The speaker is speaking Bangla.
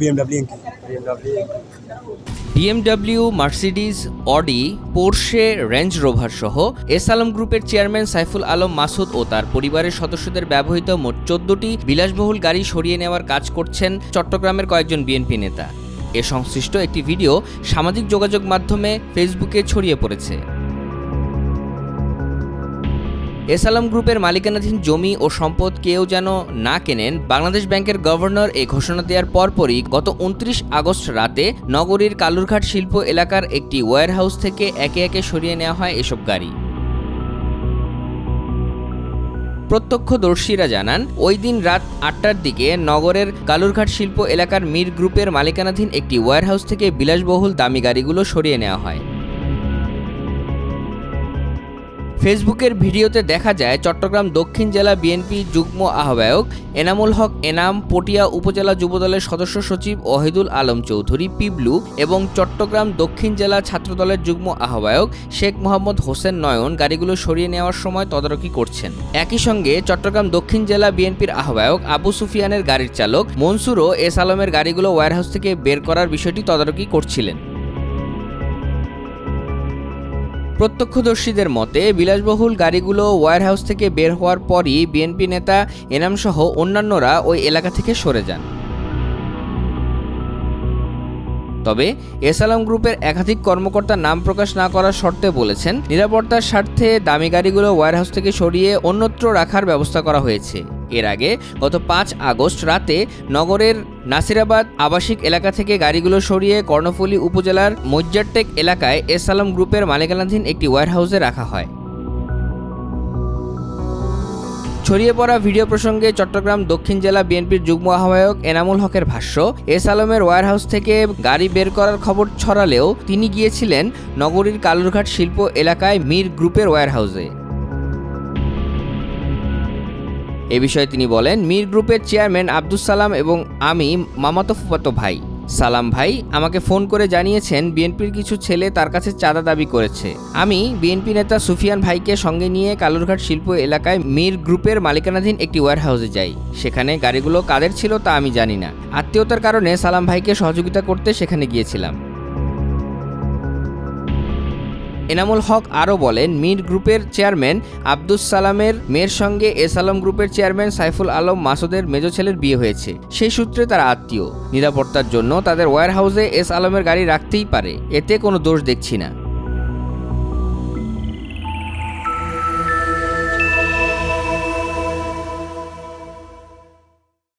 BMW BMW Mercedes Audi Porsche Range Rover সহ এস আলম গ্রুপের চেয়ারম্যান সাইফুল আলম মাসুদ ও তার পরিবারের সদস্যদের ব্যবহৃত মোট চোদ্দটি বিলাসবহুল গাড়ি সরিয়ে নেওয়ার কাজ করছেন চট্টগ্রামের কয়েকজন বিএনপি নেতা। এ সংশ্লিষ্ট একটি ভিডিও সামাজিক যোগাযোগ মাধ্যমে ফেসবুকে ছড়িয়ে পড়েছে। এস আলম গ্রুপের মালিকানাধীন জমি ও সম্পদ কেউ যেন না কেনেন, বাংলাদেশ ব্যাংকের গভর্নর এই ঘোষণা দেওয়ার পরপরই গত উনত্রিশ আগস্ট রাতে নগরীর কালুরঘাট শিল্প এলাকার একটি ওয়্যারহাউস থেকে একে একে সরিয়ে নেওয়া হয় এসব গাড়ি। প্রত্যক্ষদর্শীরা জানান, ওই দিন রাত আটটার দিকে নগরের কালুরঘাট শিল্প এলাকার মীর গ্রুপের মালিকানাধীন একটি ওয়্যারহাউস থেকে বিলাসবহুল দামি গাড়িগুলো সরিয়ে নেওয়া হয়। ফেসবুকের ভিডিওতে দেখা যায় চট্টগ্রাম দক্ষিণ জেলা বিএনপি যুগ্ম আহ্বায়ক এনামুল হক এনাম, পটিয়া উপজেলা যুবদলের সদস্য সচিব ওহিদুল আলম চৌধুরী, পিবলু এবং চট্টগ্রাম দক্ষিণ জেলা ছাত্রদলের যুগ্ম আহ্বায়ক শেখ মোহাম্মদ হোসেন নয়ন গাড়িগুলো সরিয়ে নেওয়ার সময় তদারকি করছেন। একই সঙ্গে চট্টগ্রাম দক্ষিণ জেলা বিএনপির আহ্বায়ক আবু সুফিয়ানের গাড়ির চালক মনসুরও এস আলমের গাড়িগুলো ওয়্যারহাউস থেকে বের করার বিষয়টি তদারকি করছিলেন। প্রত্যক্ষদর্শীদের মতে, বিলাসবহুল গাড়িগুলো ওয়্যারহাউস থেকে বের হওয়ার পরই বিএনপি নেতা, এনামসহ অন্যান্যরা ওই এলাকা থেকে সরে যান। তবে, এস আলম গ্রুপের একাধিক কর্মকর্তা নাম প্রকাশ না করার শর্তে বলেছেন, নিরাপত্তার স্বার্থে দামি গাড়িগুলো ওয়্যারহাউস থেকে সরিয়ে অন্যত্র রাখার ব্যবস্থা করা হয়েছে। এর আগে গত পাঁচ আগস্ট রাতে নগরের নাসিরাবাদ আবাসিক এলাকা থেকে গাড়িগুলো সরিয়ে কর্ণফুলী উপজেলার মজ্জারটেক এলাকায় এস আলম গ্রুপের মালিকানাধীন একটি ওয়্যারহাউসে রাখা হয়। ছড়িয়ে পড়া ভিডিও প্রসঙ্গে চট্টগ্রাম দক্ষিণ জেলা বিএনপির যুগ্ম আহ্বায়ক এনামুল হকের ভাষ্য, এস আলমের ওয়্যারহাউস থেকে গাড়ি বের করার খবর ছড়ালেও তিনি গিয়েছিলেন নগরীর কালুরঘাট শিল্প এলাকায় মীর গ্রুপের ওয়্যারহাউসে এ বিষয়ে তিনি বলেন, মীর গ্রুপের চেয়ারম্যান আব্দুস সালাম এবং আমি মামাতো ফুফাতো ভাই। সালাম ভাই আমাকে ফোন করে জানিয়েছেন, বিএনপির কিছু ছেলে তার কাছে চাঁদা দাবি করেছে। আমি বিএনপি নেতা সুফিয়ান ভাইকে সঙ্গে নিয়ে কালুরঘাট শিল্প এলাকায় মীর গ্রুপের মালিকানাধীন একটি ওয়্যারহাউসে যাই। সেখানে গাড়িগুলো কাদের ছিল তা আমি জানি না। আত্মীয়তার কারণে সালাম ভাইকে সহযোগিতা করতে সেখানে গিয়েছিলাম। এনামুল হক আরও বলেন, মির গ্রুপের চেয়ারম্যান আব্দুস সালামের মেয়ের সঙ্গে এস আলম গ্রুপের চেয়ারম্যান সাইফুল আলম মাসুদের মেজ ছেলের বিয়ে হয়েছে। সেই সূত্রে তারা আত্মীয়। নিরাপত্তার জন্য তাদের ওয়্যার হাউসে এস আলমের গাড়ি রাখতেই পারে। এতে কোনো দোষ দেখছি না।